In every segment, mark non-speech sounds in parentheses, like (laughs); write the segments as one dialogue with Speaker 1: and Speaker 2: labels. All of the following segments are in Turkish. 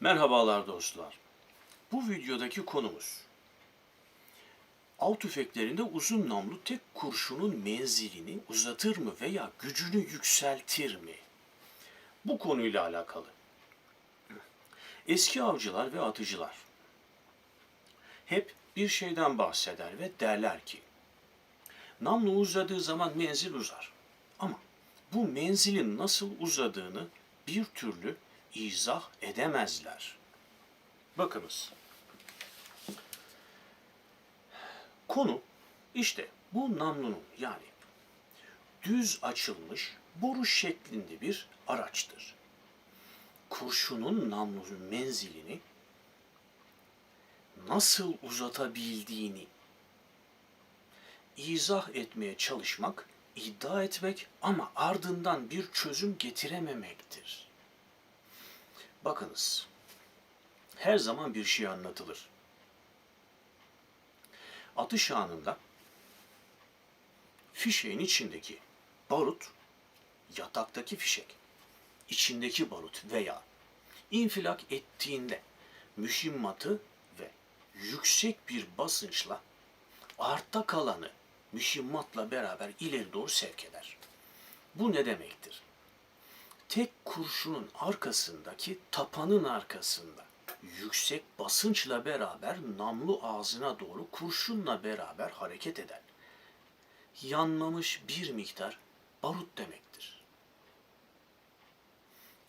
Speaker 1: Merhabalar dostlar. Bu videodaki konumuz av tüfeklerinde uzun namlu tek kurşunun menzilini uzatır mı veya gücünü yükseltir mi? Bu konuyla alakalı. Eski avcılar ve atıcılar hep bir şeyden bahseder ve derler ki namlu uzadığı zaman menzil uzar. Ama bu menzilin nasıl uzadığını bir türlü izah edemezler. Bakınız. Konu işte bu namlunun yani düz açılmış boru şeklinde bir araçtır. Kurşunun namlunun menzilini nasıl uzatabildiğini izah etmeye çalışmak, iddia etmek ama ardından bir çözüm getirememektir. Bakınız, her zaman bir şey anlatılır. Atış anında fişeğin içindeki barut, yataktaki fişek, içindeki barut veya infilak ettiğinde müşimmatı ve yüksek bir basınçla artta kalanı müşimmatla beraber ileri doğru sevk eder. Bu ne demektir? Tek kurşunun arkasındaki tapanın arkasında yüksek basınçla beraber namlu ağzına doğru kurşunla beraber hareket eden yanmamış bir miktar barut demektir.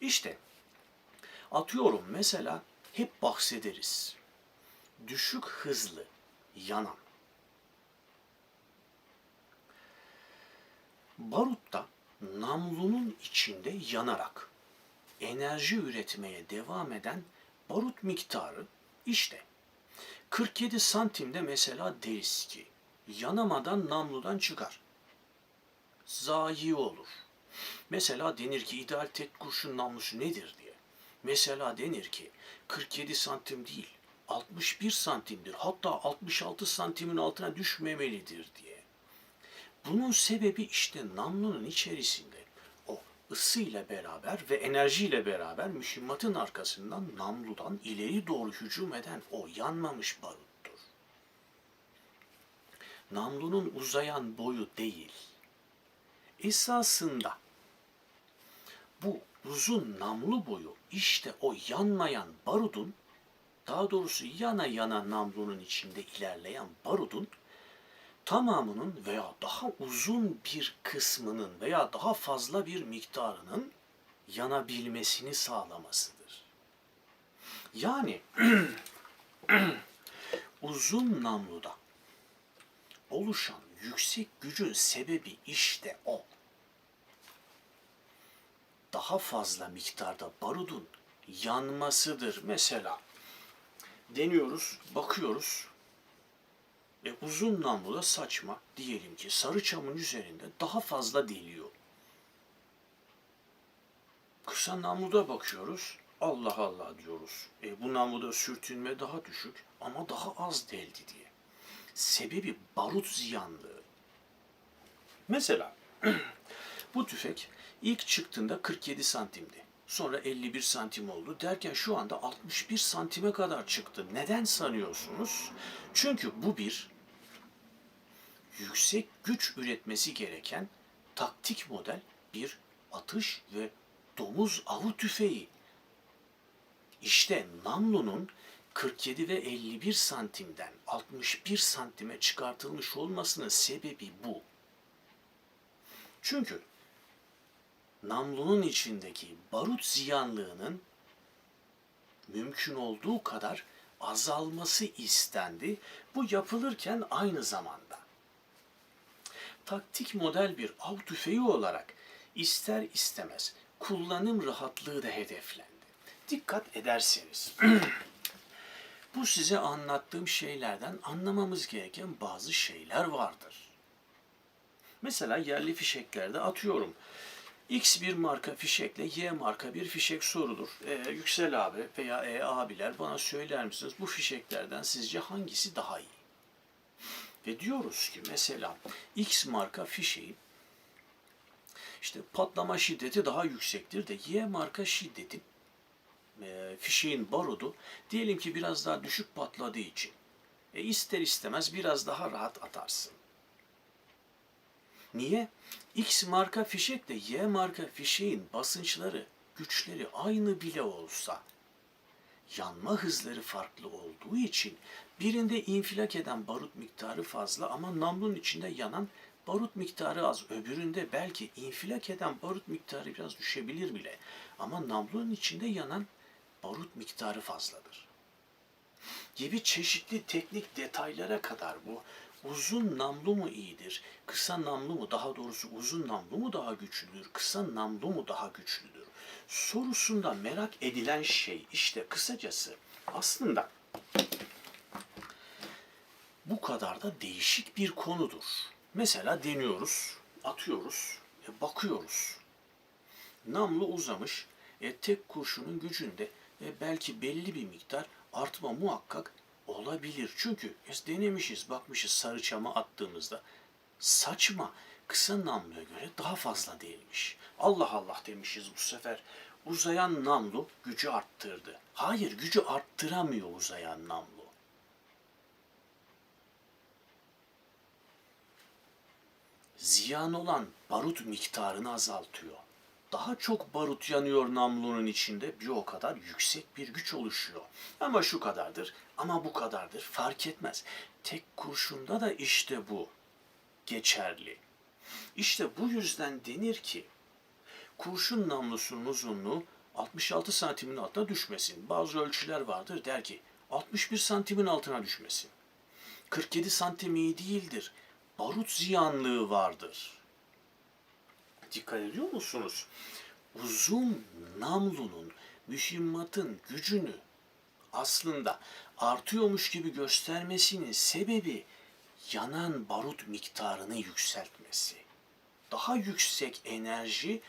Speaker 1: İşte atıyorum mesela hep bahsederiz. Düşük hızlı yanan barutta namlunun içinde yanarak enerji üretmeye devam eden barut miktarı işte 47 santimde mesela deriz ki yanamadan namludan çıkar. Zayi olur. Mesela denir ki ideal tek kurşun namlusu nedir diye. Mesela denir ki 47 santim değil 61 santimdir hatta 66 santimin altına düşmemelidir diye. Bunun sebebi işte namlunun içerisinde o ısıyla beraber ve enerjiyle beraber müşimmatın arkasından namludan ileri doğru hücum eden o yanmamış baruttur. Namlunun uzayan boyu değil. Esasında bu uzun namlu boyu işte o yanmayan barudun daha doğrusu yana yana namlunun içinde ilerleyen barudun tamamının veya daha uzun bir kısmının veya daha fazla bir miktarının yanabilmesini sağlamasıdır. Yani (clears throat) uzun namluda oluşan yüksek gücün sebebi işte o. Daha fazla miktarda barudun yanmasıdır. Mesela deniyoruz, bakıyoruz, e, uzun namlu da saçma diyelim ki sarı çamın üzerinde daha fazla deliyor. Kısa namluda bakıyoruz. Allah Allah diyoruz. E, bu namluda sürtünme daha düşük ama daha az deldi diye. Sebebi barut ziyanlığı. Mesela (clears throat) bu tüfek ilk çıktığında 47 santimdi. Sonra 51 santim oldu derken şu anda 61 santime kadar çıktı. Neden sanıyorsunuz? Çünkü bu bir yüksek güç üretmesi gereken taktik model bir atış ve domuz avı tüfeği. İşte namlunun 47 ve 51 santimden 61 santime çıkartılmış olmasının sebebi bu. Çünkü namlunun içindeki barut ziyanlığının mümkün olduğu kadar azalması istendi. Bu yapılırken aynı zamanda taktik model bir av tüfeği olarak ister istemez kullanım rahatlığı da hedeflendi. Dikkat ederseniz (clears throat) bu size anlattığım şeylerden anlamamız gereken bazı şeyler vardır. Mesela yerli fişeklerde atıyorum X bir marka fişekle Y marka bir fişek sorulur. Ee, Yüksel abi veya E abiler bana söyler misiniz bu fişeklerden sizce hangisi daha iyi? Ve diyoruz ki mesela X marka fişeğin işte patlama şiddeti daha yüksektir de Y marka şiddetin e, fişeğin barudu diyelim ki biraz daha düşük patladığı için e, ister istemez biraz daha rahat atarsın. Niye? X marka fişekle Y marka fişeğin basınçları, güçleri aynı bile olsa yanma hızları farklı olduğu için birinde infilak eden barut miktarı fazla ama namlunun içinde yanan barut miktarı az. Öbüründe belki infilak eden barut miktarı biraz düşebilir bile ama namlunun içinde yanan barut miktarı fazladır. Gibi çeşitli teknik detaylara kadar bu uzun namlu mu iyidir, kısa namlu mu daha doğrusu uzun namlu mu daha güçlüdür, kısa namlu mu daha güçlüdür sorusunda merak edilen şey işte kısacası aslında bu kadar da değişik bir konudur. Mesela deniyoruz, atıyoruz, bakıyoruz. Namlu uzamış, e, tek kurşunun gücünde e, belki belli bir miktar artma muhakkak olabilir. Çünkü biz denemişiz, bakmışız sarı çama attığımızda saçma kısa namluya göre daha fazla değilmiş. Allah Allah demişiz bu sefer. Uzayan namlu gücü arttırdı. Hayır gücü arttıramıyor uzayan namlu. Ziyan olan barut miktarını azaltıyor. Daha çok barut yanıyor namlunun içinde bir o kadar yüksek bir güç oluşuyor. Ama şu kadardır, ama bu kadardır fark etmez. Tek kurşunda da işte bu geçerli. İşte bu yüzden denir ki kurşun namlusunun uzunluğu 66 santimin altına düşmesin. Bazı ölçüler vardır der ki 61 santimin altına düşmesin. 47 santim iyi değildir. Barut ziyanlığı vardır. Dikkat ediyor musunuz? Uzun namlunun mühimmatın gücünü aslında artıyormuş gibi göstermesinin sebebi yanan barut miktarını yükseltmesi. Daha yüksek enerji,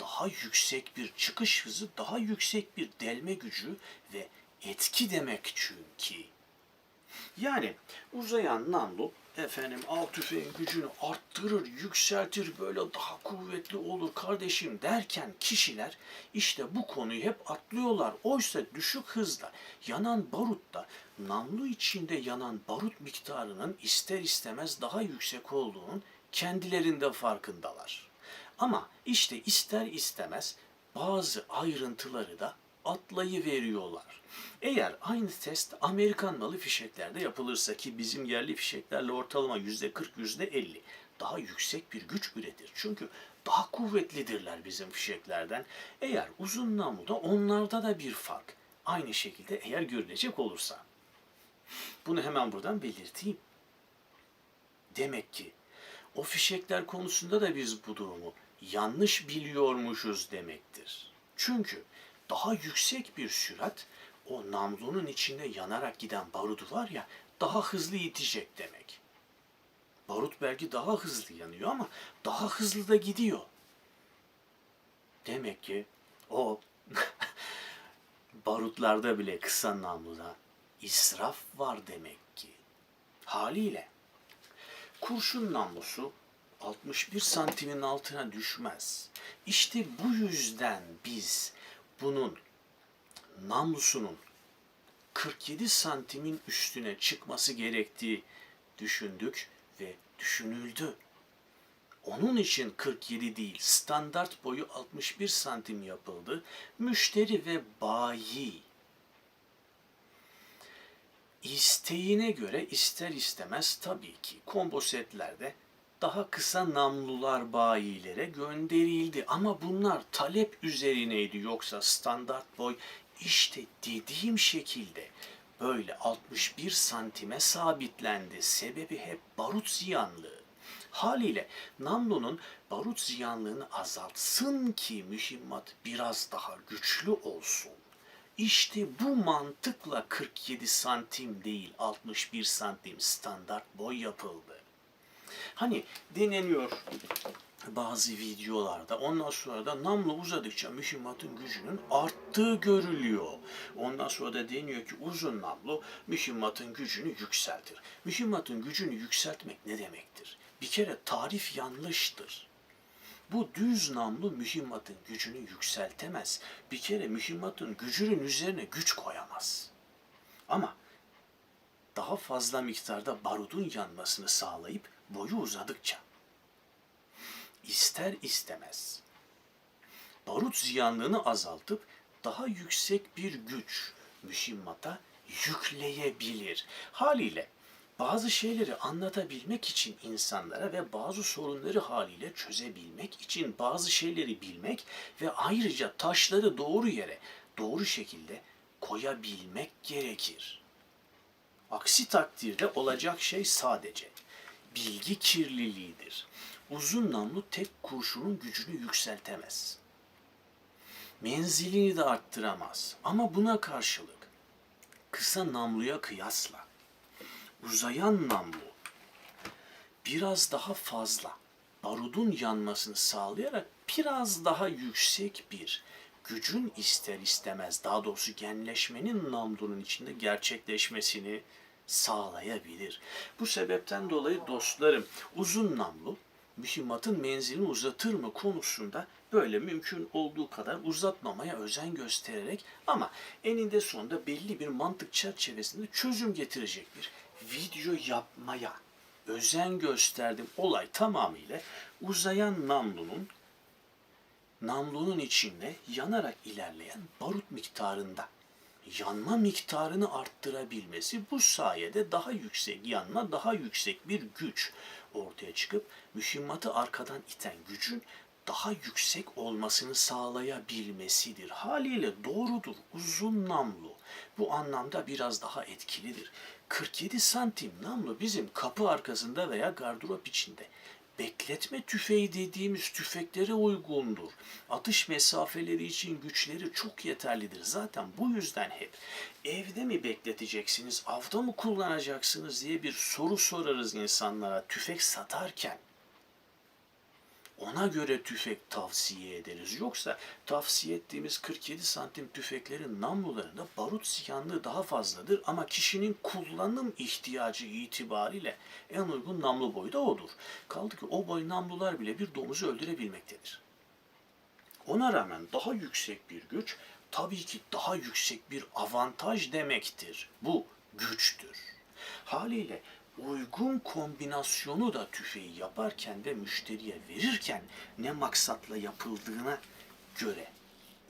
Speaker 1: daha yüksek bir çıkış hızı, daha yüksek bir delme gücü ve etki demek çünkü. Yani uzayan namlu efendim av tüfeğin gücünü arttırır, yükseltir, böyle daha kuvvetli olur kardeşim derken kişiler işte bu konuyu hep atlıyorlar. Oysa düşük hızda yanan barutta namlu içinde yanan barut miktarının ister istemez daha yüksek olduğunun kendilerinde farkındalar. Ama işte ister istemez bazı ayrıntıları da atlayı veriyorlar. Eğer aynı test Amerikan malı fişeklerde yapılırsa ki bizim yerli fişeklerle ortalama yüzde 40 yüzde 50 daha yüksek bir güç üretir. Çünkü daha kuvvetlidirler bizim fişeklerden. Eğer uzun namluda onlarda da bir fark. Aynı şekilde eğer görülecek olursa. Bunu hemen buradan belirteyim. Demek ki o fişekler konusunda da biz bu durumu yanlış biliyormuşuz demektir. Çünkü daha yüksek bir sürat o namlunun içinde yanarak giden barudu var ya daha hızlı itecek demek. Barut belki daha hızlı yanıyor ama daha hızlı da gidiyor. Demek ki o (laughs) barutlarda bile kısa namluda israf var demek ki. Haliyle kurşun namlusu 61 santimin altına düşmez. İşte bu yüzden biz bunun namlusunun 47 santimin üstüne çıkması gerektiği düşündük ve düşünüldü. Onun için 47 değil, standart boyu 61 santim yapıldı. Müşteri ve bayi isteğine göre ister istemez tabii ki kombo setlerde daha kısa namlular bayilere gönderildi. Ama bunlar talep üzerineydi yoksa standart boy işte dediğim şekilde böyle 61 santime sabitlendi. Sebebi hep barut ziyanlığı. Haliyle namlunun barut ziyanlığını azaltsın ki mühimmat biraz daha güçlü olsun. İşte bu mantıkla 47 santim değil 61 santim standart boy yapıldı. Hani deneniyor bazı videolarda. Ondan sonra da namlu uzadıkça mühimmatın gücünün arttığı görülüyor. Ondan sonra da deniyor ki uzun namlu mühimmatın gücünü yükseltir. Mühimmatın gücünü yükseltmek ne demektir? Bir kere tarif yanlıştır. Bu düz namlu mühimmatın gücünü yükseltemez. Bir kere mühimmatın gücünün üzerine güç koyamaz. Ama daha fazla miktarda barudun yanmasını sağlayıp boyu uzadıkça ister istemez barut ziyanlığını azaltıp daha yüksek bir güç mühimmata yükleyebilir. Haliyle bazı şeyleri anlatabilmek için insanlara ve bazı sorunları haliyle çözebilmek için bazı şeyleri bilmek ve ayrıca taşları doğru yere, doğru şekilde koyabilmek gerekir. Aksi takdirde olacak şey sadece bilgi kirliliğidir. Uzun namlu tek kurşunun gücünü yükseltemez. Menzilini de arttıramaz. Ama buna karşılık kısa namluya kıyasla uzayan namlu biraz daha fazla barudun yanmasını sağlayarak biraz daha yüksek bir gücün ister istemez daha doğrusu genleşmenin namlunun içinde gerçekleşmesini sağlayabilir. Bu sebepten dolayı dostlarım uzun namlu mühimmatın menzilini uzatır mı konusunda böyle mümkün olduğu kadar uzatmamaya özen göstererek ama eninde sonunda belli bir mantık çerçevesinde çözüm getirecek bir video yapmaya özen gösterdim. Olay tamamıyla uzayan namlunun namlunun içinde yanarak ilerleyen barut miktarında yanma miktarını arttırabilmesi bu sayede daha yüksek yanma, daha yüksek bir güç ortaya çıkıp mühimmatı arkadan iten gücün daha yüksek olmasını sağlayabilmesidir. Haliyle doğrudur, uzun namlu. Bu anlamda biraz daha etkilidir. 47 santim namlu bizim kapı arkasında veya gardırop içinde bekletme tüfeği dediğimiz tüfeklere uygundur. Atış mesafeleri için güçleri çok yeterlidir. Zaten bu yüzden hep evde mi bekleteceksiniz, avda mı kullanacaksınız diye bir soru sorarız insanlara tüfek satarken. Ona göre tüfek tavsiye ederiz. Yoksa tavsiye ettiğimiz 47 santim tüfeklerin namlularında barut ziyanlığı daha fazladır ama kişinin kullanım ihtiyacı itibariyle en uygun namlu boyu da odur. Kaldı ki o boy namlular bile bir domuzu öldürebilmektedir. Ona rağmen daha yüksek bir güç tabii ki daha yüksek bir avantaj demektir. Bu güçtür. Haliyle uygun kombinasyonu da tüfeği yaparken ve müşteriye verirken ne maksatla yapıldığına göre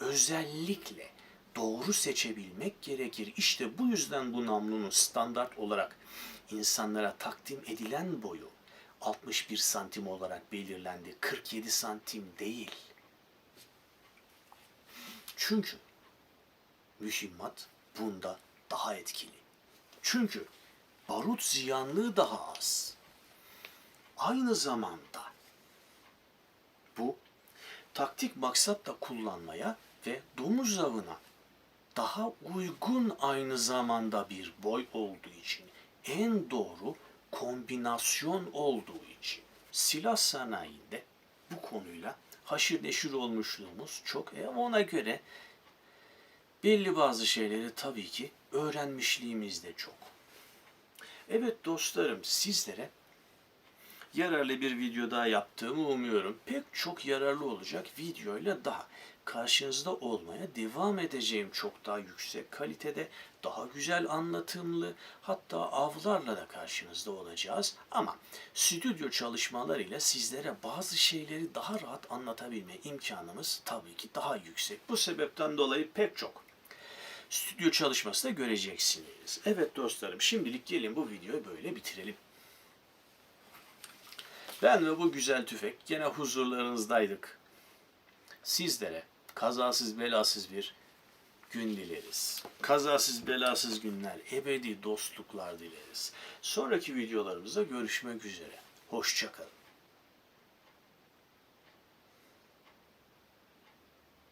Speaker 1: özellikle doğru seçebilmek gerekir. İşte bu yüzden bu namlunun standart olarak insanlara takdim edilen boyu 61 santim olarak belirlendi. 47 santim değil. Çünkü mühimmat bunda daha etkili. Çünkü barut ziyanlığı daha az. Aynı zamanda bu taktik maksatla kullanmaya ve domuz avına daha uygun aynı zamanda bir boy olduğu için en doğru kombinasyon olduğu için silah sanayinde bu konuyla haşır neşir olmuşluğumuz çok. E ona göre belli bazı şeyleri tabii ki öğrenmişliğimiz de çok. Evet dostlarım sizlere yararlı bir video daha yaptığımı umuyorum. Pek çok yararlı olacak videoyla daha karşınızda olmaya devam edeceğim çok daha yüksek kalitede, daha güzel anlatımlı, hatta avlarla da karşınızda olacağız. Ama stüdyo çalışmalarıyla sizlere bazı şeyleri daha rahat anlatabilme imkanımız tabii ki daha yüksek. Bu sebepten dolayı pek çok stüdyo çalışması da göreceksiniz. Evet dostlarım şimdilik gelin bu videoyu böyle bitirelim. Ben ve bu güzel tüfek gene huzurlarınızdaydık. Sizlere kazasız belasız bir gün dileriz. Kazasız belasız günler, ebedi dostluklar dileriz. Sonraki videolarımızda görüşmek üzere. Hoşçakalın.